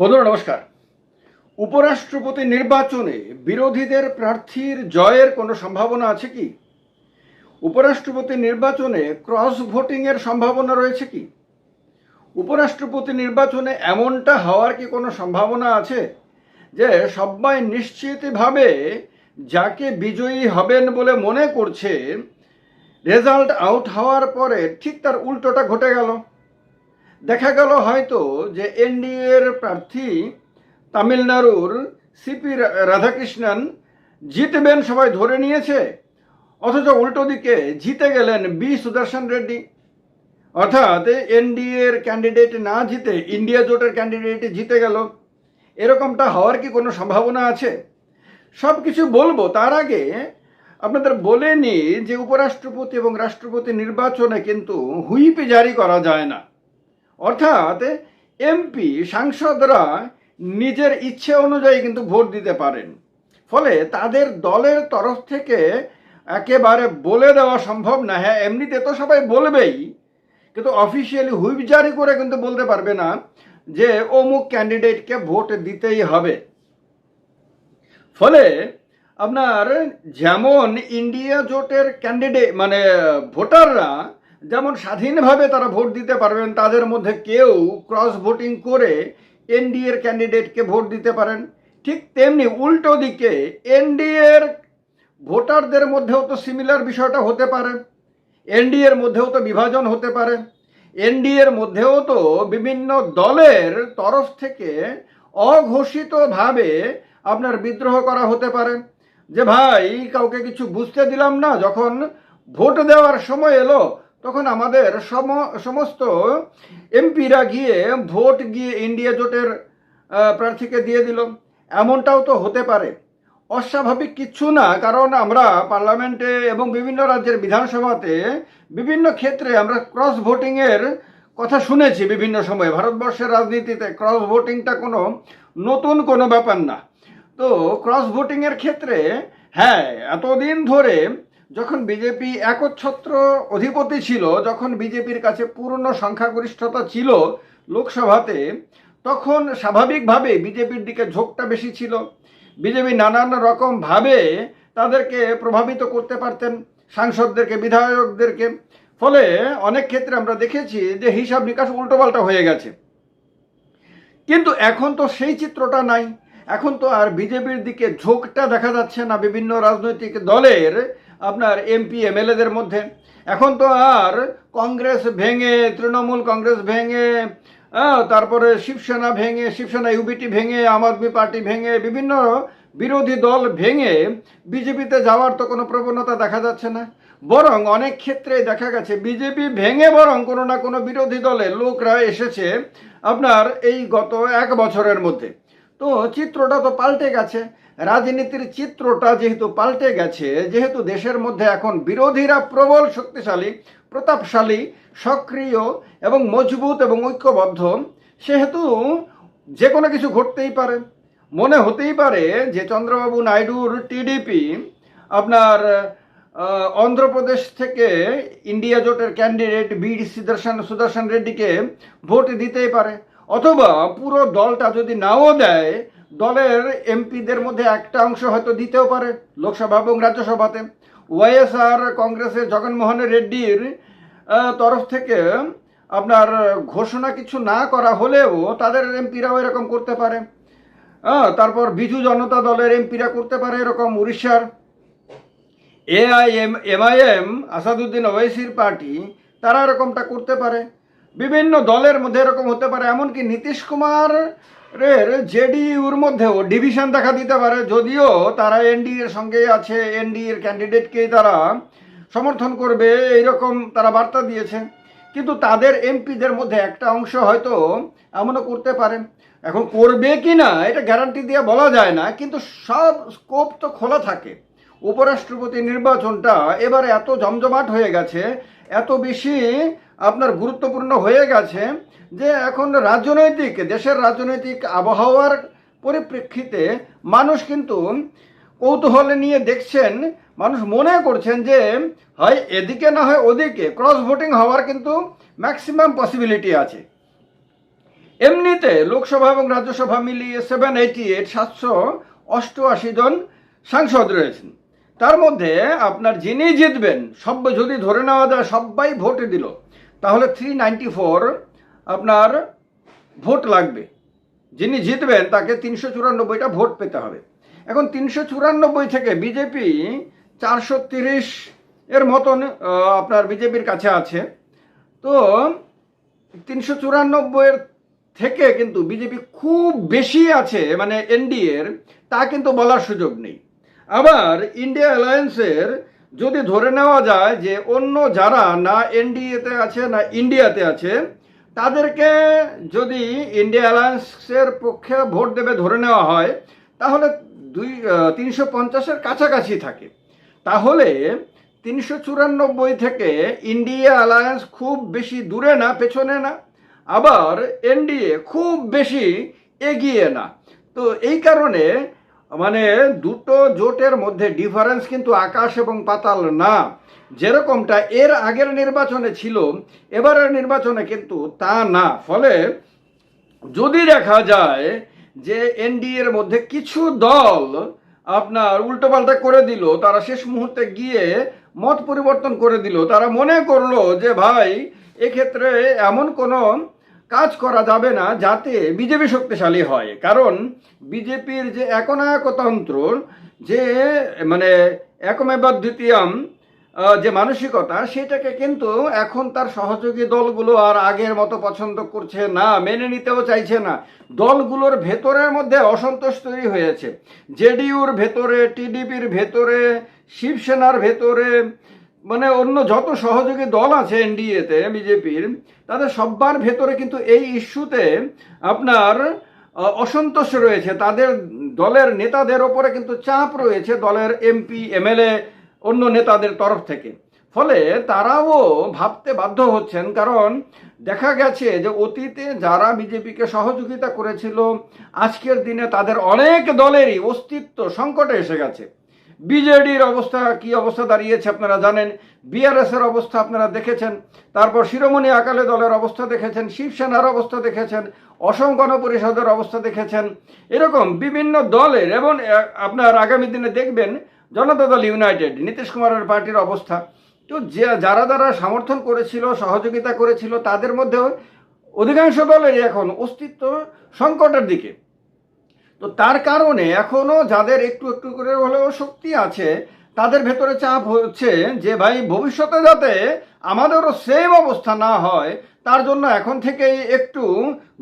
বন্ধুরা, নমস্কার। উপরাষ্ট্রপতি নির্বাচনে বিরোধীদের প্রার্থীর জয়ের কোনো সম্ভাবনা আছে কি? উপরাষ্ট্রপতি নির্বাচনে ক্রস ভোটিংয়ের সম্ভাবনা রয়েছে কি? উপরাষ্ট্রপতি নির্বাচনে এমনটা হওয়ার কি কোনো সম্ভাবনা আছে? যে সবাই নিশ্চিতভাবে যাকে বিজয়ী হবেন বলে মনে করছে, রেজাল্ট আউট হওয়ার পরে ঠিক তার উল্টোটা ঘটে গেল। দেখা গেল হয়তো যে এনডিএর প্রার্থী তামিলনাড়ুর সিপি রাধাকৃষ্ণন জিতবেন সবাই ধরে নিয়েছে। অথচ উল্টো দিকে জিতে গেলেন বি সুদর্শন রেড্ডি। অর্থাৎ এনডিএর ক্যান্ডিডেট না জিতে ইন্ডিয়া জোটের ক্যান্ডিডেট জিতে গেল। এরকমটা হওয়ার কি কোনো সম্ভাবনা আছে? সব কিছু বলব তার আগে আপনাদের বলে নি যে উপরাষ্ট্রপতি এবং রাষ্ট্রপতি নির্বাচনে কিন্তু হুইপ জারি করা যায় না। অর্থাৎ এমপি, সাংসদরা নিজের ইচ্ছে অনুযায়ী কিন্তু ভোট দিতে পারেন। ফলে তাদের দলের তরফ থেকে একেবারে বলে দেওয়া সম্ভব না। হ্যাঁ এমনিতে তো সবাই বলবেই, কিন্তু অফিসিয়ালি হুইপ জারি করে কিন্তু বলতে পারবে না যে অমুক ক্যান্ডিডেটকে ভোট দিতেই হবে। ফলে আপনার যেমন ইন্ডিয়া জোটের ক্যান্ডিডেট মানে ভোটাররা যেমন স্বাধীনভাবে তারা ভোট দিতে পারবেন, তাদের মধ্যে কেউ ক্রস ভোটিং করে এনডিএর ক্যান্ডিডেটকে ভোট দিতে পারেন। ঠিক তেমনি উল্টো দিকে এনডিএর ভোটারদের মধ্যেও তো সিমিলার বিষয়টা হতে পারে। এনডিএর মধ্যেও তো বিভাজন হতে পারে। এনডিএর মধ্যেও তো বিভিন্ন দলের তরফ থেকে অঘোষিতভাবে আপনার বিদ্রোহ করা হতে পারে। যে ভাই, কাউকে কিছু বুঝতে দিলাম না, যখন ভোট দেওয়ার সময় এলো তখন আমাদের সম, সমস্ত এমপিরা গিয়ে ভোট গিয়ে ইন্ডিয়া জোটের প্রার্থীকে দিয়ে দিল। এমনটাও তো হতে পারে। অস্বাভাবিক কিচ্ছু না, কারণ আমরা পার্লামেন্টে এবং বিভিন্ন রাজ্যের বিধানসভাতে বিভিন্ন ক্ষেত্রে আমরা ক্রস ভোটিংয়ের কথা শুনেছি বিভিন্ন সময়ে। ভারতবর্ষের রাজনীতিতে ক্রস ভোটিংটা কোনো নতুন কোনো ব্যাপার না। তো ক্রস ভোটিংয়ের ক্ষেত্রে হ্যাঁ এতদিন ধরে যখন বিজেপি একচ্ছত্র অধিপতি ছিল, যখন বিজেপির কাছে পূর্ণ সংখ্যাগরিষ্ঠতা ছিল লোকসভাতে, তখন স্বাভাবিকভাবে বিজেপির দিকে ঝোঁকটা বেশি ছিল। বিজেপি নানান রকমভাবে তাদেরকে প্রভাবিত করতে পারতেন, সাংসদদেরকে, বিধায়কদেরকে। ফলে অনেক ক্ষেত্রে আমরা দেখেছি যে হিসাব নিকাশ উল্টোপাল্টা হয়ে গেছে। কিন্তু এখন তো সেই চিত্রটা নাই। এখন তো আর বিজেপির দিকে ঝোঁকটা দেখা যাচ্ছে না। বিভিন্ন রাজনৈতিক দলের আপনার এমপি এমএলএদের মধ্যে। এখন তো আর কংগ্রেস ভেঙে, তৃণমূল কংগ্রেস ভেঙে তারপরে শিবসেনা ভেঙে, শিবসেনা ইউবিটি ভেঙে, আম আদমি পার্টি ভেঙে, বিভিন্ন বিরোধী দল ভেঙে বিজেপিতে যাওয়ার তো কোনো প্রবণতা দেখা যাচ্ছে না। বরং অনেক ক্ষেত্রে দেখা গেছে বিজেপি ভেঙে বরং কোনো না কোনো বিরোধী দলের লোকরা এসেছে আপনার এই গত এক বছরের মধ্যে। তো চিত্রটা তো পাল্টে গেছে। রাজনীতির চিত্রটা যেহেতু পাল্টে গেছে, যেহেতু দেশের মধ্যে এখন বিরোধীরা প্রবল শক্তিশালী, প্রতাপশালী, সক্রিয় এবং মজবুত এবং ঐক্যবদ্ধ, সেহেতু যে কোনো কিছু ঘটতেই পারে। মনে হতেই পারে যে চন্দ্রবাবু নাইডুর টিডিপি আপনার অন্ধ্রপ্রদেশ থেকে ইন্ডিয়া জোটের ক্যান্ডিডেট বি সুদর্শন সুদর্শন রেড্ডিকে ভোট দিতেই পারে। অথবা পুরো দলটা যদি নাও দেয়, দলের এমপিদের মধ্যে একটা অংশ হয়তো দিতেও পারে লোকসভা এবং রাজ্যসভাতে। ওয়াইএসআর কংগ্রেসের জগনমোহন রেড্ডির তরফ থেকে আপনার ঘোষণা কিছু না করা হলেও তাদের এমপিরাও এরকম করতে পারে। তারপর বিজু জনতা দলের এমপিরা করতে পারে এরকম উড়িষ্যার। এআইএম এমআইএম, আসাদুদ্দিন ওয়াইসির পার্টি, তারা এরকমটা করতে পারে। বিভিন্ন দলের মধ্যে এরকম হতে পারে, এমনকি নীতিশ কুমারের জেডিইউর মধ্যেও ডিভিশন দেখা দিতে পারে। যদিও তারা এনডিএর সঙ্গে আছে, এনডিএর ক্যান্ডিডেটকেই তারা সমর্থন করবে, এইরকম তারা বার্তা দিয়েছে। কিন্তু তাদের এমপিদের মধ্যে একটা অংশ হয়তো এমনও করতে পারে। এখন করবে কি না, এটা গ্যারান্টি দিয়ে বলা যায় না, কিন্তু সব স্কোপ তো খোলা থাকে। উপরাষ্ট্রপতি নির্বাচনটা এবারে এত জমজমাট হয়ে গেছে এত বেশি আপনার গুরুত্বপূর্ণ হয়ে গেছে যে এখন রাজনৈতিক, দেশের রাজনৈতিক আবহাওয়ার পরিপ্রেক্ষিতে মানুষ কিন্তু কৌতূহল নিয়ে দেখছেন, মানুষ মনে করছেন যে, হয়, এদিকে না হয় ওদিকে। ক্রস ভোটিং হওয়ার কিন্তু ম্যাক্সিমাম পসিবিলিটি আছে। এমনিতে লোকসভা এবং রাজ্যসভা মিলিয়ে সেভেন এইটি এইট সাতশো অষ্টআশি জন সাংসদ রয়েছেন। তার মধ্যে আপনার যিনি জিতবেন, সব যদি ধরে নেওয়া যায় সবাই ভোটে দিল, তাহলে থ্রি ফোর আপনার ভোট লাগবে। যিনি জিতবেন, তাকে তিনশো চুরানব্বইটা ভোট পেতে হবে। এখন তিনশো চুরানব্বই থেকে বিজেপি চারশো তিরিশ এর মতন আপনার বিজেপির কাছে আছে। তো তিনশো চুরানব্বইয়ের থেকে কিন্তু বিজেপি খুব বেশি আছে মানে এনডিএর, তা কিন্তু বলার সুযোগ নেই। আবার ইন্ডিয়া অ্যালায়েন্সের যদি ধরে নেওয়া যায় যে অন্য যারা না এনডিএতে আছে, না ইন্ডিয়াতে আছে, তাদেরকে যদি ইন্ডিয়া অ্যালায়েন্সের পক্ষে ভোট দেবে ধরে নেওয়া হয়, তাহলে দুই তিনশো পঞ্চাশের কাছাকাছি থাকে। তাহলে তিনশো চুরানব্বই থেকে ইন্ডিয়া অ্যালায়েন্স খুব বেশি দূরে না, পেছনে না। আবার এনডিএ খুব বেশি এগিয়ে না। তো এই কারণে মানে দুটো জোটের মধ্যে ডিফারেন্স কিন্তু আকাশ এবং পাতাল না। যেরকমটা এর আগের নির্বাচনে ছিল, এবারের নির্বাচনে কিন্তু তা না। ফলে যদি দেখা যায় যে এনডিএর মধ্যে কিছু দল আপনার উল্টোপাল্টা করে দিল, তারা শেষ মুহূর্তে গিয়ে মত পরিবর্তন করে দিল, তারা মনে করল যে ভাই, এক্ষেত্রে এমন কোনো কাজ করা যাবে না যাতে বিজেপি শক্তিশালী হয়। কারণ বিজেপির যে একনায়কতন্ত্র যে মানে একমেবা দ্বিতীয়াম আহ, যে মানসিকতা সেটাকে কিন্তু এখন তার সহযোগী দলগুলো আর আগের মতো পছন্দ করছে না মেনে নিতেও চাইছে না। দলগুলোর ভেতরের মধ্যে অসন্তোষ তৈরি হয়েছে। জেডিইউর ভেতরে টিডিপির ভেতরে শিবসেনার ভেতরে মানে অন্য যত সহযোগী দল আছে এনডিএতে, বিজেপির, তাদের সব্বার ভেতরে কিন্তু এই ইস্যুতে আপনার অসন্তোষ রয়েছে। তাদের দলের নেতাদের ওপরে কিন্তু চাপ রয়েছে দলের এমপি, এমএলএ, অন্য নেতাদের তরফ থেকে। ফলে তারাও ভাবতে বাধ্য হচ্ছেন, কারণ দেখা গেছে যে অতীতে যারা বিজেপিকে সহযোগিতা করেছিল, আজকের দিনে তাদের অনেক দলেরই অস্তিত্ব সংকটে এসে গেছে। বিজেডির অবস্থা, কি অবস্থা দাঁড়িয়েছে আপনারা জানেন। বিআরএস এর অবস্থা আপনারা দেখেছেন। তারপর শিরোমণি আকালি দলের অবস্থা দেখেছেন, শিবসেনার অবস্থা দেখেছেন, অসম গণ পরিষদের অবস্থা দেখেছেন। এরকম বিভিন্ন দলের, এবং আপনার আগামী দিনে দেখবেন জনতা দল ইউনাইটেড, নীতিশ কুমারের পার্টির অবস্থা। তো যে, যারা যারা সমর্থন করেছিল, সহযোগিতা করেছিল, তাদের মধ্যেও অধিকাংশ দলেরই এখন অস্তিত্ব সংকটের দিকে। তো তার কারণে এখনও যাদের একটু একটু করে হলেও শক্তি আছে, তাদের ভেতরে চাপ হচ্ছে যে, ভাই, ভবিষ্যতে যাতে আমাদেরও সেম অবস্থা না হয়, তার জন্য এখন থেকেই একটু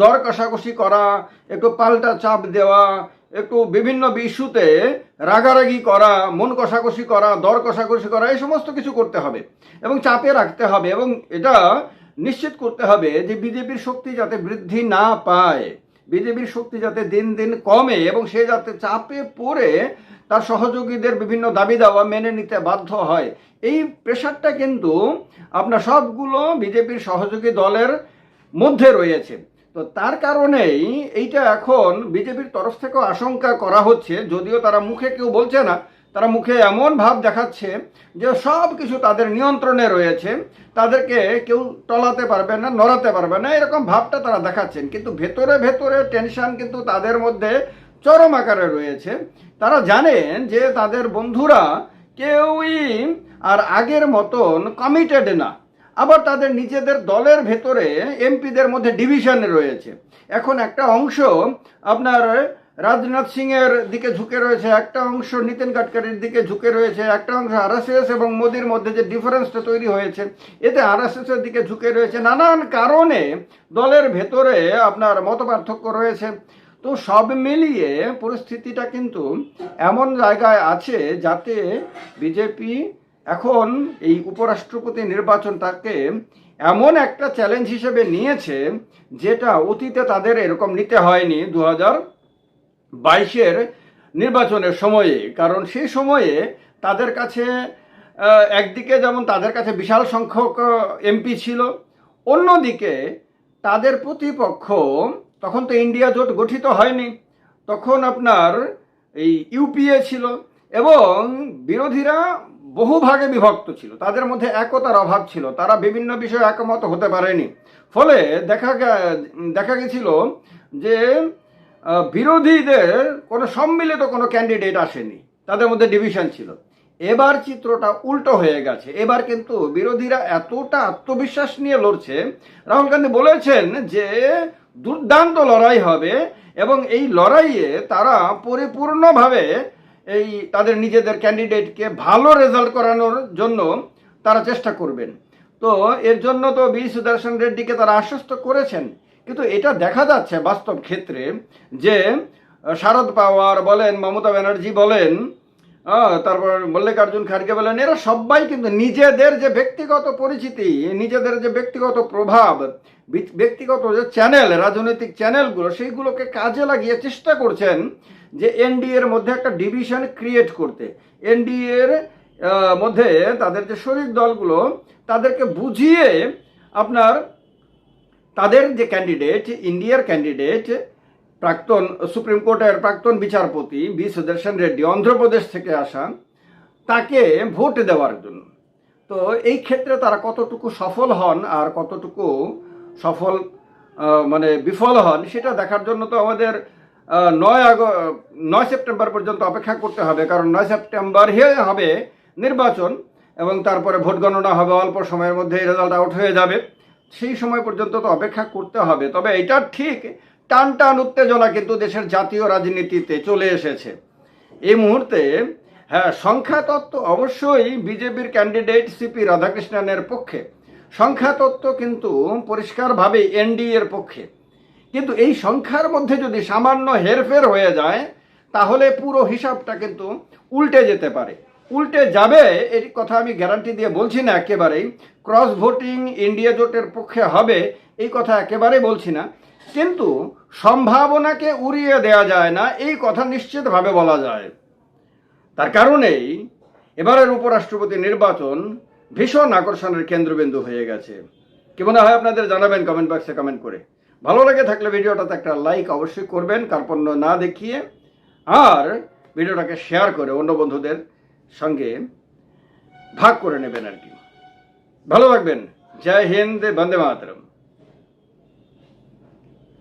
দর কষাকষি করা, একটু পাল্টা চাপ দেওয়া, একটু বিভিন্ন ইস্যুতে রাগারাগি করা, মন কষাকষি করা, দর কষাকষি করা, এই সমস্ত কিছু করতে হবে এবং চাপে রাখতে হবে এবং এটা নিশ্চিত করতে হবে যে, বিজেপির শক্তি যাতে বৃদ্ধি না পায়। বিজেপির শক্তি যাতে দিন দিন কমে এবং সে যাতে চাপে পড়ে, তার সহযোগীদের বিভিন্ন দাবি দাওয়া মেনে নিতে বাধ্য হয়। এই প্রেশারটা কিন্তু আপনার সবগুলো বিজেপির সহযোগী দলের মধ্যে রয়েছে। তো তার কারণেই এইটা এখন বিজেপির তরফ থেকেও আশঙ্কা করা হচ্ছে, যদিও তারা মুখে কেউ বলছে না তারা মুখে এমন ভাব দেখাচ্ছে যে সব কিছু তাদের নিয়ন্ত্রণে রয়েছে, তাদেরকে কেউ টলাতে পারবে না, নড়াতে পারবে না, এরকম ভাবটা তারা দেখাচ্ছেন। কিন্তু ভেতরে ভেতরে টেনশন কিন্তু তাদের মধ্যে চরম আকারে রয়েছে। তারা জানেন যে তাদের বন্ধুরা কেউই আর আগের মতন কমিটেড না। আবার তাদের নিজেদের দলের ভেতরে এমপিদের মধ্যে ডিভিশন রয়েছে। এখন একটা অংশ আপনার রাজনাথ সিং এর দিকে ঝুঁকে রয়েছে একটা অংশ, নীতিন গাডকারির দিকে ঝুঁকে রয়েছে একটা অংশ, আরএসএস এবং মোদির মধ্যে যে ডিফারেন্সটা তৈরি হয়েছে, এতে আরএসএস এর দিকে ঝুঁকে রয়েছে নানান কারণে দলের ভেতরে আপনার মত পার্থক্য রয়েছে। তো সব মিলিয়ে পরিস্থিতিটা কিন্তু এমন জায়গায় আছে যাতে বিজেপি এখন এই উপরাষ্ট্রপতি নির্বাচনটাকে এমন একটা চ্যালেঞ্জ হিসেবে নিয়েছে, যেটা অতীতে তাদের এরকম নিতে হয়নি। দু হাজার বাইশের নির্বাচনের সময়ে, কারণ সেই সময়ে তাদের কাছে একদিকে যেমন তাদের কাছে বিশাল সংখ্যক এমপি ছিল, অন্যদিকে তাদের প্রতিপক্ষ, তখন তো ইন্ডিয়া জোট গঠিত হয়নি, তখন আপনার এই ইউপিএ ছিল এবং বিরোধীরা বহু ভাগে বিভক্ত ছিল, তাদের মধ্যে একতার অভাব ছিল, তারা বিভিন্ন বিষয়ে একমত হতে পারেনি। ফলে দেখা দেখা গেছিল যে বিরোধীদের কোনো সম্মিলিত কোনো ক্যান্ডিডেট আসেনি। তাদের মধ্যে ডিভিশন ছিল। এবার চিত্রটা উল্টো হয়ে গেছে। এবার কিন্তু বিরোধীরা এতটা আত্মবিশ্বাস নিয়ে লড়ছে, রাহুল গান্ধী বলেছেন যে দুর্দান্ত লড়াই হবে এবং এই লড়াইয়ে তারা পরিপূর্ণভাবে এই তাদের নিজেদের ক্যান্ডিডেটকে ভালো রেজাল্ট করানোর জন্য তারা চেষ্টা করবেন। তো এর জন্য তো বি সুদর্শন রেড্ডিকে তারা আশ্বস্ত করেছেন। কিন্তু এটা দেখা যাচ্ছে বাস্তব ক্ষেত্রে যে শারদ পাওয়ার বলেন, মমতা ব্যানার্জি বলেন তারপর মল্লিকার্জুন খাড়গে বলেন, এরা সবাই কিন্তু নিজেদের যে ব্যক্তিগত পরিচিতি, নিজেদের যে ব্যক্তিগত প্রভাব ব্যক্তিগত যে চ্যানেল, রাজনৈতিক চ্যানেলগুলো, সেইগুলোকে কাজে লাগিয়ে চেষ্টা করছেন যে এনডিএ এর মধ্যে একটা ডিভিশন ক্রিয়েট করতে। এনডিএ এর মধ্যে তাদের যে শরীর দলগুলো, তাদেরকে বুঝিয়ে আপনার তাদের যে ক্যান্ডিডেট ইন্ডিয়ার ক্যান্ডিডেট প্রাক্তন সুপ্রিম কোর্টের প্রাক্তন বিচারপতি বি সুদর্শন রেড্ডি, অন্ধ্রপ্রদেশ থেকে আসা, তাকে ভোট দেওয়ার জন্য। তো এই ক্ষেত্রে তারা কতটুকু সফল হন আর কতটুকু সফল মানে বিফল হন, সেটা দেখার জন্য তো আমাদের নয় আগ, নয় সেপ্টেম্বর পর্যন্ত অপেক্ষা করতে হবে। কারণ নয় সেপ্টেম্বর হবে নির্বাচন এবং তারপরে ভোট গণনা হবে, অল্প সময়ের মধ্যে রেজাল্ট আউট হয়ে যাবে। সেই সময় পর্যন্ত তো অপেক্ষা করতে হবে। তবে এটা ঠিক টান টান উত্তেজনা কিন্তু দেশের জাতীয় রাজনীতিতে চলে এসেছে। এই মুহূর্তে হ্যাঁ সংখ্যাতত্ত্ব অবশ্যই বিজেপির ক্যান্ডিডেট সিপি রাধাকৃষ্ণনের পক্ষে। সংখ্যাতত্ত্ব কিন্তু পরিষ্কারভাবে এনডিএ এর পক্ষে। কিন্তু এই সংখ্যার মধ্যে যদি সামান্য হেরফের হয়ে যায়, তাহলে পুরো হিসাবটা কিন্তু উল্টে যেতে পারে। উল্টে যাবে এই কথা আমি গ্যারান্টি দিয়ে বলছি না একেবারেই। ক্রস ভোটিং ইন্ডিয়া জোটের পক্ষে হবে, এই কথা একেবারে বলছি না। কিন্তু সম্ভাবনাকে উড়িয়ে দেওয়া যায় না, এই কথা নিশ্চিতভাবে বলা যায়। তার কারণেই এবারের উপরাষ্ট্রপতি নির্বাচন ভীষণ আকর্ষণের কেন্দ্রবিন্দু হয়ে গেছে। কি মনে হয় আপনাদের? জানাবেন কমেন্ট বক্সে কমেন্ট করে। ভালো লাগে থাকলে ভিডিওটাতে একটা লাইক অবশ্যই করবেন, কার্পণ্য না দেখিয়ে, আর ভিডিওটাকে শেয়ার করে অন্য বন্ধুদের সঙ্গে ভাগ করে নেবেন আর কি। ভালো থাকবেন। জয় হিন্দ বন্দে মাতরম।